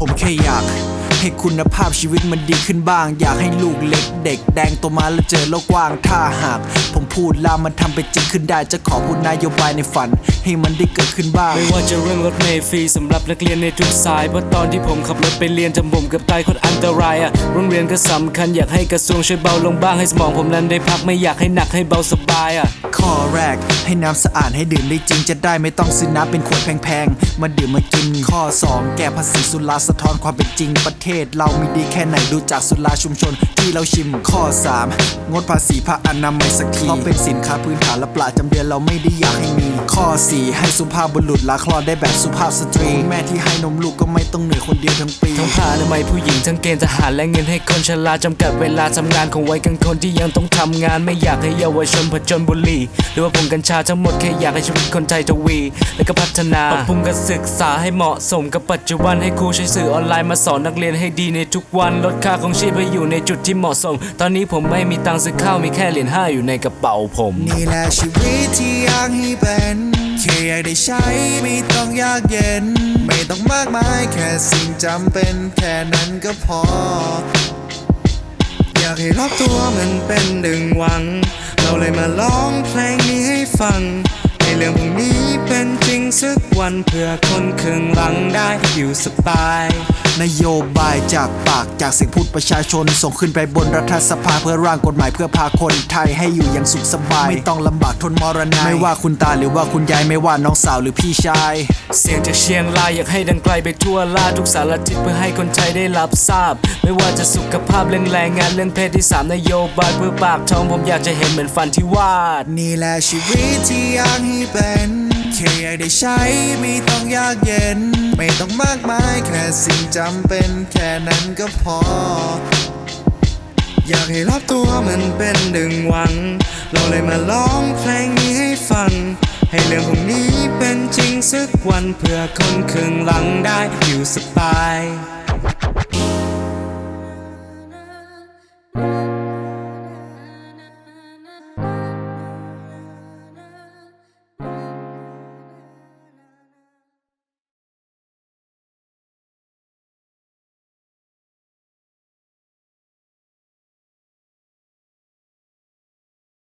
ผมแค่อยาก ให้คุณภาพชีวิตมันดีขึ้นบ้าง อยากให้ลูกเล็กเด็กแดงโตมาแล้วเจอโลกกว้างถ้าหาก ผมพูดแล้วมันทำเป็นจริงขึ้นได้ จะขอพูดนโยบายในฝัน ให้มันได้เกิดขึ้นบ้าง ไม่ว่าจะเรื่องรถเมล์ฟรีสำหรับนักเรียนในทุกสายเพราะตอนที่ผมขับรถไปเรียนจำผมเกับตายโคนอันตรายอะโรงเรียนก็สำคัญอยากให้กระทรวงช่วยเบาลงบ้างให้สมองผมนั้นได้พักไม่อยากให้หนักให้เบาสบายอะข้อแรก ให้น้ำสะอาดให้ดื่มได้จริงจะได้ไม่ต้องซื้อน้ำเป็นขวดแพงๆมาดื่มมากินข้อ 2 แก้ภาษีสุราสะท้อนความเป็นจริงประเทศเรามีดีแค่ไหนดูจากสุราชุมชน ที่เราชิมข้อ 3 งดภาษีผ้าอนามัยสักทีเพราะเป็นสินค้าพื้นฐานและปลาจำเดือนเราไม่ได้อยากให้มี ข้อ 4 ให้สุภาพบุรุษลาคลอดได้แบบสุภาพสตรีคุณแม่ที่ให้นมลูกก็ไม่ต้องเหนื่อยคนเดียวทั้งปีทั้งผ้าอนามัยผู้หญิงทั้งเกณฑ์ทหารและเงินให้คนชราจำกัดเวลาทำงานของวัยกลางคนที่ยังต้องทำงานไม่อยากให้เยาวชนผจญบุหรี่หรือว่าผงกัญชาทั้งหมดแค่อยากให้ชีวิตคนไทยทวี และก็พัฒนาปรับปรุงการศึกษาให้เหมาะสมกับปัจจุบันให้ครูใช้สื่อออนไลน์มาสอนนักเรียนให้ดีในทุกวัน ลดค่าของชีพให้อยู่ในจุดที่เหมาะสม ตอนนี้ผมไม่มีตังค์ซื้อข้าวมีแค่เหรียญห้าอยู่ในกระเป๋าผม นี่แหละชีวิตที่อยากให้เป็นแค่อยากได้ใช้ไม่ต้องยากเย็น ไม่ต้องมากมายแค่สิ่งจำเป็นแค่นั้นก็พอ อยากให้รอบตัวมันเป็นดึงหวัง เราเลยมาร้องเพลงนี้ให้ฟังให้เรื่องพวกนี้เป็นจริงสักวันเพื่อคนครึ่งหลังได้อยู่สบาย นโยบายจากปากจากเสียงพูดประชาชน ส่งขึ้นไปบนรัฐสภาเพื่อร่างกฎหมายเพื่อพาคนไทยให้อยู่อย่างสุขสบาย ไม่ต้องลำบากทนมรณะไม่ว่าคุณตาหรือว่าคุณยายไม่ว่าน้องสาวหรือพี่ชาย เสียงจากเชียงรายอยากให้ดังไกลไปทั่วลาทุกสารทิศเพื่อให้คนไทยได้รับทราบ ไม่ว่าจะสุขภาพเรื่องแรงงานเรื่องเพศที่สามนโยบายเพื่อปากท้องผมอยากจะเห็นเหมือนฝันที่วาดนี่แหละชีวิตที่อยากให้เป็น แค่อยากได้ใช้ไม่ต้องยากเย็น ไม่ต้องมากมายแค่สิ่งจำเป็นแค่นั้นก็พอ อยากให้รอบตัวมันเป็นดึงหวัง เราเลยมาร้องเพลงนี้ให้ฟัง ให้เรื่องพวกนี้เป็นจริงสักวันเพื่อคนครึ่งหลังได้อยู่สบาย